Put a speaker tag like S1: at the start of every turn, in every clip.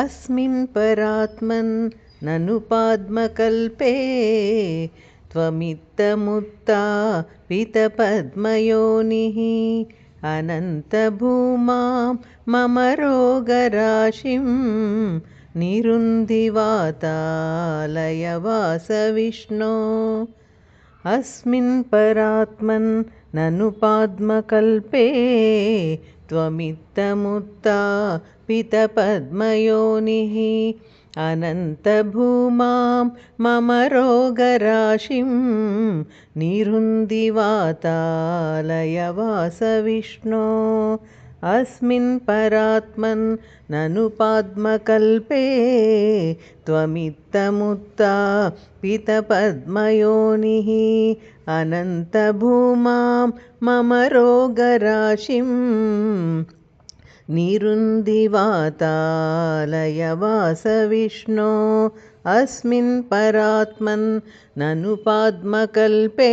S1: अस्मिन् परात्मन् ननु पाद्मकल्पे त्वमित्तमुत्तापितपद्मयोनिः अनन्तभूमां मम रोगराशिं निरुन्धिवातालयवासविष्णो। अस्मिन् परात्मन् ननु पाद्मकल्पे त्वमित्तमुत्तापितपद्मयोनिः अनन्तभूमां मम रोगराशिं निरुन्दिवातालयवासविष्णो अस्मिन् परात्मन् ननु पाद्मकल्पे त्वमित्तमुत्तापितपद्मयोनिः अनन्तभूमां मम रोगराशिं निरुन्दिवातालयवासविष्णो अस्मिन् परात्मन् ननु पाद्मकल्पे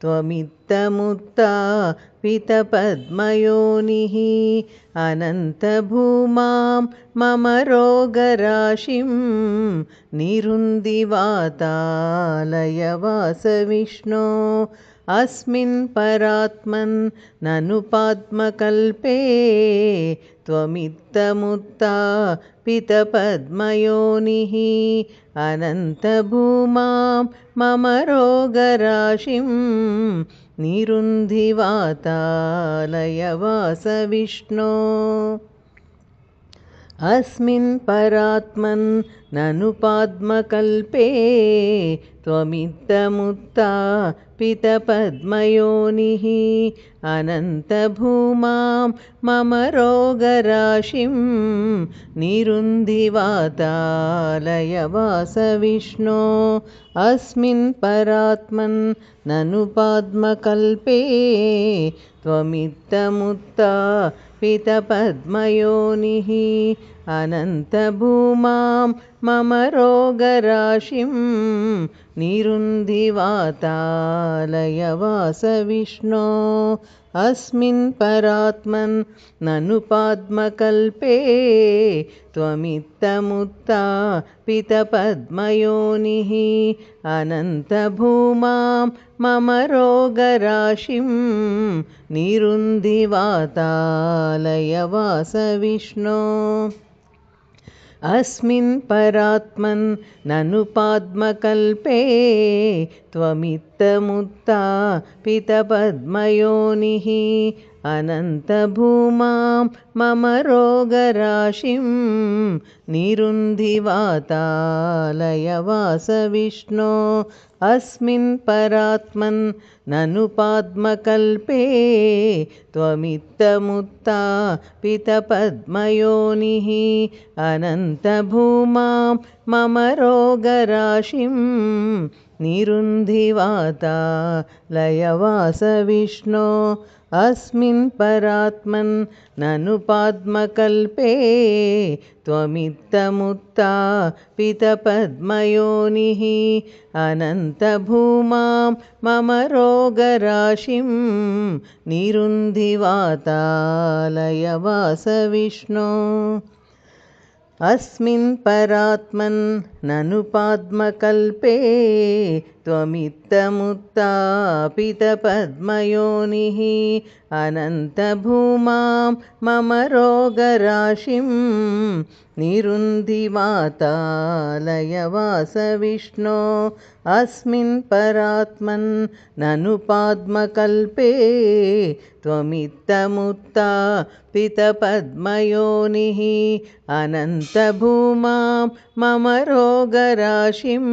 S1: त्वमित्तमुत्तापितपद्मयोनिः अनन्तभूमां मम रोगराशिं निरुन्दिवातालयवासविष्णो अस्मिन् परात्मन् ननु पाद्मकल्पे त्वमित्तमुत्तापितपद्मयोनिः अनन्तभूमां मम रोगराशिं निरुन्धिवातालयवासविष्णो अस्मिन् परात्मन् ननु पाद्मकल्पे त्वमित्तमुत्तापितपद्मयोनिः अनन्तभूमां मम रोगराशिं निरुन्धिवातालयवासविष्णो अस्मिन् परात्मन् ननु पाद्मकल्पे त्वमित्तमुत्तापितपद्मयोनिः अनन्तभूमां मम रोगराशिं निरुन्धिवातालयवासविष्णो। अस्मिन् परात्मन् ननु पाद्मकल्पे त्वमित्तमुत्तापितपद्मयोनिः अनन्तभूमां मम रोगराशिं निरुन्धिवातालयवासविष्णो अस्मिन् परात्मन् ननु पाद्मकल्पे त्वमित्तमुत्तापितपद्मयोनिः अनन्तभूमां मम रोगराशिं निरुन्धिवातालयवासविष्णो अस्मिन् परात्मन् ननु पाद्मकल्पे त्वमित्तमुत्तापितपद्मयोनिः अनन्तभूमां मम रोगराशिं निरुन्धिवातालयवासविष्णो अस्मिन् परात्मन् ननु पाद्मकल्पे त्वमित्तमुत्तापितपद्मयोनिः अनन्तभूमां मम रोगराशिं। निरुन्धिवातालयवासविष्णो अस्मिन् परात्मन् ननु पाद्मकल्पे त्वमित्तमुत्तापितपद्मयोनिः अनन्तभूमां मम रोगराशिं निरुन्धिवातालयवासविष्णो अस्मिन् परात्मन् ननु पाद्मकल्पे त्वमित्तमुत्तापितपद्मयोनिः अनन्तभूमां मम रोगराशिं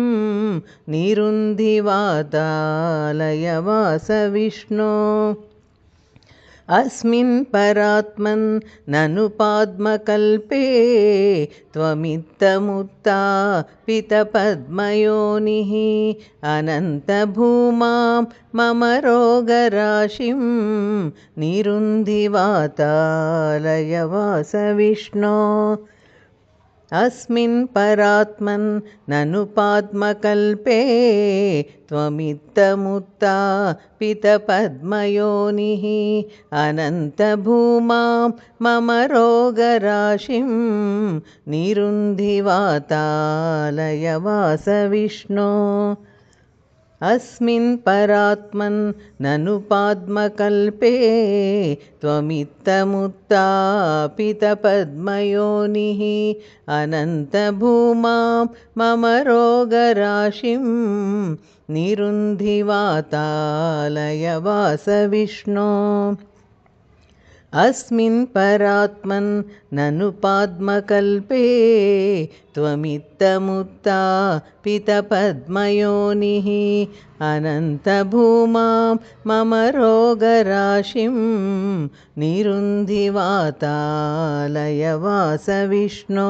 S1: निरुन्धिवातालयवासविष्णो अस्मिन् परात्मन् ननु पाद्मकल्पे त्वमित्तमुत्तापितपद्मयोनिः अनन्तभूमां मम रोगराशिं निरुन्धिवातालयवासविष्णो अस्मिन् परात्मन् ननु पाद्मकल्पे त्वमित्तमुत्तापितपद्मयोनिः अनन्तभूमां मम रोगराशिं निरुन्धिवातालयवासविष्णो अस्मिन् परात्मन् ननु पाद्मकल्पे त्वमित्तमुत्तापितपद्मयोनिः अनन्तभूमां मम रोगराशिं निरुन्धिवातालयवासविष्णो अस्मिन् परात्मन् ननु पाद्मकल्पे त्वमित्तमुत्तापितपद्मयोनिः अनन्तभूमां मम रोगराशिं निरुन्धिवातालयवासविष्णो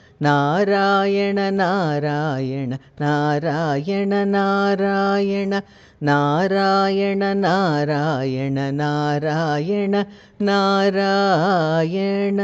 S1: नारायण नारायण नारायण नारायण नारायण नारायण नारायण नारायण